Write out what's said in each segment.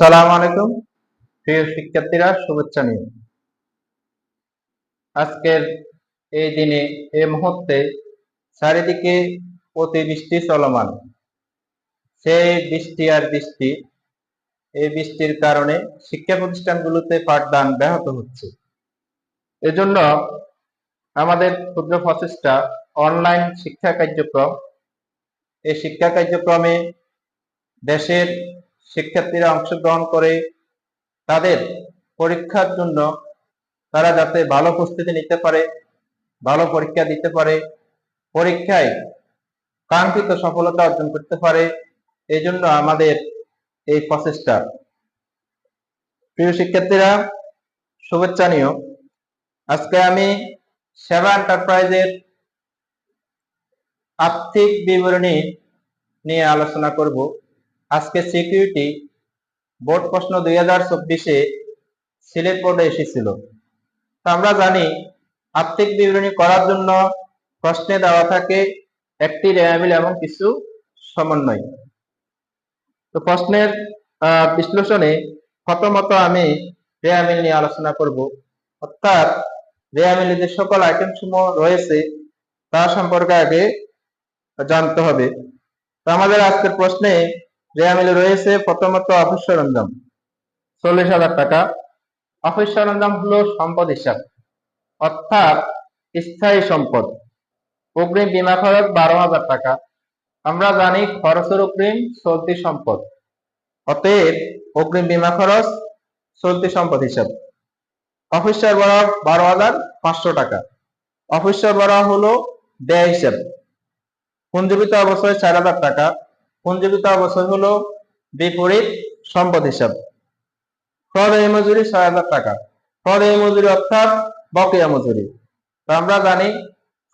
আসসালামু আলাইকুম। প্রিয় শিক্ষার্থীরা, শুভেচ্ছা নিয়ে। আজকের এই দিনে, এই মুহূর্তে চারিদিকে অতিবৃষ্টি চলমান। সেই বৃষ্টি আর বৃষ্টি, এই বৃষ্টির কারণে শিক্ষা প্রতিষ্ঠানগুলোতে পাঠদান ব্যাহত হচ্ছে। এজন্য আমাদের ক্ষুদ্র প্রচেষ্টা, অনলাইন শিক্ষা কার্যক্রম, এই শিক্ষা কার্যক্রমে দেশের শিক্ষার্থীরা অংশগ্রহণ করে তাদের পরীক্ষার জন্য তারা যাতে ভালো প্রস্তুতি নিতে পারে, ভালো পরীক্ষা দিতে পারে, পরীক্ষায় কাঙ্ক্ষিত সফলতা অর্জন করতে পারে এই জন্য আমাদের এই প্রচেষ্টা। প্রিয় শিক্ষার্থীরা, শুভেচ্ছা নিও। আজকে আমি সেবা এন্টারপ্রাইজের আর্থিক বিবরণী নিয়ে আলোচনা করব। আজকে সিকিউরিটি বোর্ড প্রশ্ন দুই হাজার চব্বিশে সিলেট বোর্ডে এসেছিল। আমরা জানি, আর্থিক বিবরণী করার জন্য প্রশ্নে দেওয়া থাকে একটি রেয়াবিল এবং কিছু সমন্বয়। তো প্রশ্নের বিশ্লেষণে প্রথমত আমি রেয়ামিল নিয়ে আলোচনা করব। অর্থাৎ রেয়ামিলে যে সকল আইটেম সমূহ রয়েছে, তা সম্পর্কে আগে জানতে হবে। তো আমাদের আজকের প্রশ্নে রেয়ামিলে রয়েছে, প্রথমত অফিস সরঞ্জাম। চল্লিশ হাজার টাকা। অফিস সরঞ্জাম হলো সম্পদ হিসাব, অর্থাৎ স্থায়ী সম্পদ। অগ্রিম বীমা খরচ বারো হাজার টাকা। আমরা জানি খরচের অগ্রিম চলতি সম্পদ। অতএব অগ্রিম বীমা খরচ চলতি সম্পদ হিসাব। অফিস সরবরাহ বারো হাজার পাঁচশো টাকা। অফিস সরবরাহ হলো ব্যয় হিসাব। পুঞ্জীবিত অবস্থায় চার হাজার টাকা। পুঞ্জীবিত অবস্থায় হলো বিপরীত সম্পদ হিসাব। এই মজুরি ছয় হাজার টাকা। এই মজুরি অর্থাৎ বকেয়া মজুরি। আমরা জানি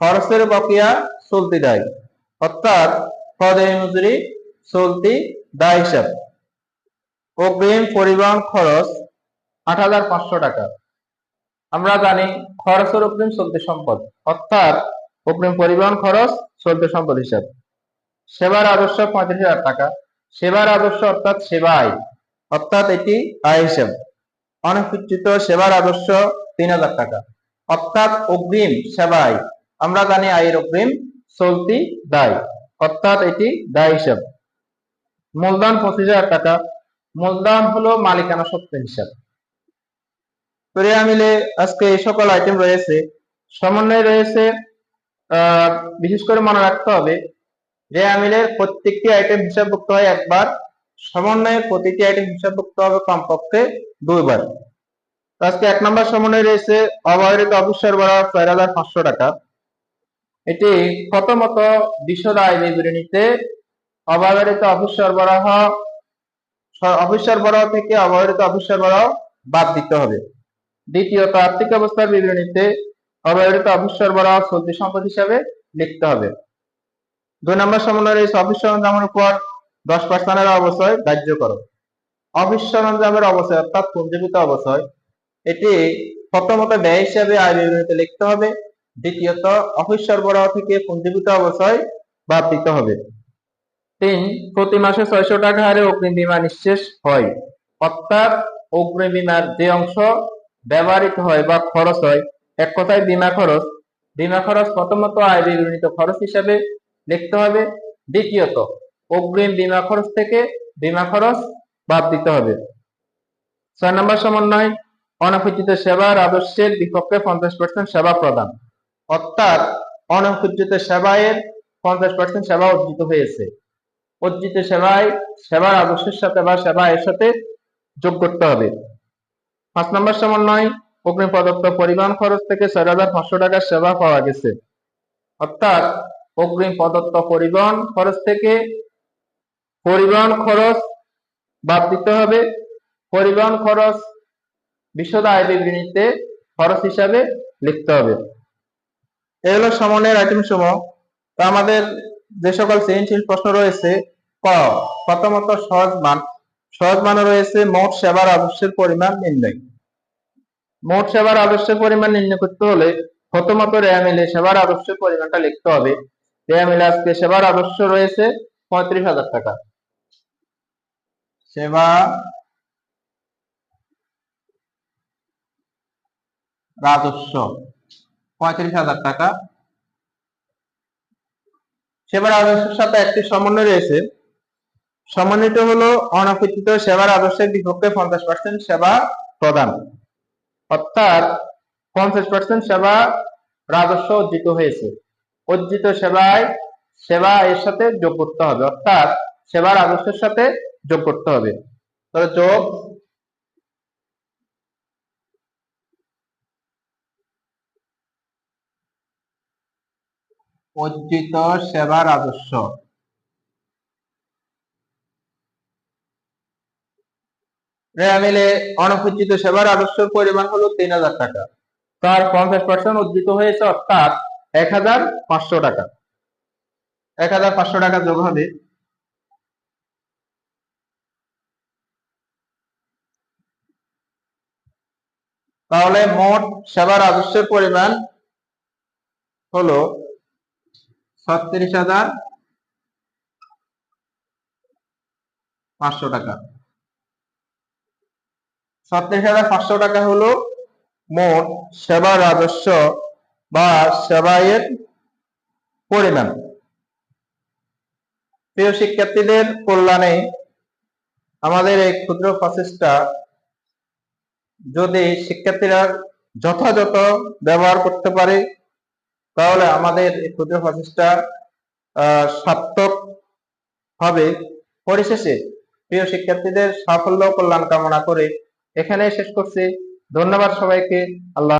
খরচের বকেয়া চলতি দায়। অর্থাৎ এই মজুরি চলতি দায় হিসাব। অগ্রিম পরিবহন খরচ আট হাজার পাঁচশো টাকা। আমরা জানি খরচের অগ্রিম চলতি সম্পদ। অর্থাৎ অগ্রিম পরিবহন খরচ চলতি সম্পদ হিসাব। সেবার আদর্শ পঁয়ত্রিশ হাজার টাকা। সেবার আদর্শ অর্থাৎ সেবা আয় অর্থাৎ এটি আয় হিসেব অনফিচিত সেবার আদর্শ তিন হাজার টাকা। অর্থাৎ অগ্রিম সেবা আয় আমরা জানি আয়ের অগ্রিম চলতি দায়। অর্থাৎ এটি দায় হিসাব মূলধন পঁচিশ হাজার টাকা। মূলধন হলো মালিকানা সত্ত্ব হিসাব। মিলে আজকে এই সকল আইটেম রয়েছে। সমন্বয় রয়েছে বিশেষ করে মনে রাখতে হবে রেয়া মিলের প্রত্যেকটি আইটেম হিসাবভুক্ত হয় একবার, সমন্বয়ের প্রতিটি আইটেম হিসাবভুক্ত হবে কমপক্ষে দুইবার। আজকে এক নম্বর সমন্বয় রয়েছে, অবহেলিত অফিস সরবরাহ চার হাজার পাঁচশো টাকা। এটি প্রথমত বিশদ আয় বিবরণীতে অবহেলিত অফিস সরবরাহ অফিস সরবরাহ থেকে অবহেলিত অফিস সরবরাহ বাদ দিতে হবে। দ্বিতীয়ত, আর্থিক অবস্থার বিবরণীতে অবহেলিত অফিস সরবরাহ চলতি সম্পদ হিসাবে লিখতে হবে। দুই নম্বর সমন্বয় রয়েছে অফিস সরঞ্জামের উপর দশ পার্সেন্টের অবশ্যই ধার্য করো। অফিস সরঞ্জামের অবশ্যই অর্থাৎ পুঞ্জীবিত অবশ্যই এটি প্রথমত ব্যয় হিসাবে আয় বিবরণীতে লিখতে হবে। দ্বিতীয়ত, অফিস সরবরাহ থেকে পুঞ্জীবিত অবশ্যই বাদ দিতে হবে। তিন, প্রতি মাসে ছয়শো টাকা হারে অগ্নি বীমা নিঃশেষ হয়। অর্থাৎ অগ্নি বীমার যে অংশ ব্যবহৃত হয় বা খরচ হয়, এক কথায় বীমা খরচ। বীমা খরচ প্রথমত আয় বিবরণীত খরচ হিসাবে লিখতে হবে। দ্বিতীয়ত, অগ্রিম বীমা খরচ থেকে বীমা খরচ বাদ দিতে হবে। ছয় নম্বর সমন্বয় অনফিচিত সেবার আদর্শের বিপক্ষে পঞ্চাশ পার্সেন্ট সেবা প্রদান। অর্থাৎ অনফিচিত সেবায়ের পঞ্চাশ পার্সেন্ট সেবা অর্জিত হয়েছে। অর্জিত সেবায় সেবার আদর্শের সাথে বা সেবা এর সাথে যোগ করতে হবে। পাঁচ নম্বর সমন্বয় অগ্নি প্রদত্ত পরিবহন খরচ থেকে ছয় হাজার পাঁচশো টাকার সেবা পাওয়া গেছে। অর্থাৎ অগ্রিম প্রদত্ত পরিবহন খরচ থেকে পরিবহন খরচ বাদ দিতে হবে। পরিবহন খরচ বিশদ আয় বিবরণীতে খরচ হিসাবে লিখতে হবে। এই হলো সমন্বয়ের আইটেম সমূহ তো আমাদের যে সকল সৃজনশীল প্রশ্ন রয়েছে, ক, প্রথমত সহজ মান। সহজ মানে রয়েছে, মোট সেবার আদর্শের পরিমাণ নির্ণয়। মোট সেবার আদর্শের পরিমাণ নির্ণয় করতে হলে প্রথমত রেয়া মিলে সেবার আদর্শের পরিমাণটা লিখতে হবে। মিলাস সেবার আদর্শ রয়েছে পঁয়ত্রিশ হাজার টাকা। সেবা রাজস্ব পঁয়ত্রিশ হাজার টাকা। সেবার আদর্শের সাথে একটি সমন্বয় রয়েছে। সমন্বিত হলো অনাপেক্ষিত সেবার আদর্শের বিপক্ষে পঞ্চাশ পার্সেন্ট সেবা প্রদান। অর্থাৎ পঞ্চাশ পার্সেন্ট সেবা রাজস্ব অর্জিত হয়েছে। অর্জিত সেবায়, সেবা এর সাথে যোগ করতে হবে। অর্থাৎ সেবা রাজস্বের সাথে যোগ করতে হবে। তাহলে যোগ অর্জিত সেবা রাজস্ব রেয়া মিলে অনুপচিত সেবা রাজস্বের পরিমাণ হলো তিন হাজার টাকা। তার পঞ্চাশ পার্সেন্ট অর্জিত হয়েছে, অর্থাৎ এক হাজার পাঁচশো টাকা। এক হাজার পাঁচশো টাকা যোগ হবে। তাহলে মোট সেবা রাজস্বের পরিমাণ হলো ছত্রিশ হাজার পাঁচশো টাকা। ছত্রিশ হাজার পাঁচশো টাকা হলো মোট সেবা রাজস্ব বা সেবায়ের পরিমাণ প্রিয় শিক্ষার্থীদের কল্যাণে আমাদের এই ক্ষুদ্র প্রচেষ্টা যদি শিক্ষার্থীরা যথাযথ ব্যবহার করতে পারে, তাহলে আমাদের এই ক্ষুদ্র প্রচেষ্টা সার্থক হবে। পরিশেষে প্রিয় শিক্ষার্থীদের সাফল্য কল্যাণ কামনা করে এখানে শেষ করছি। ধন্যবাদ সবাইকে। আল্লাহ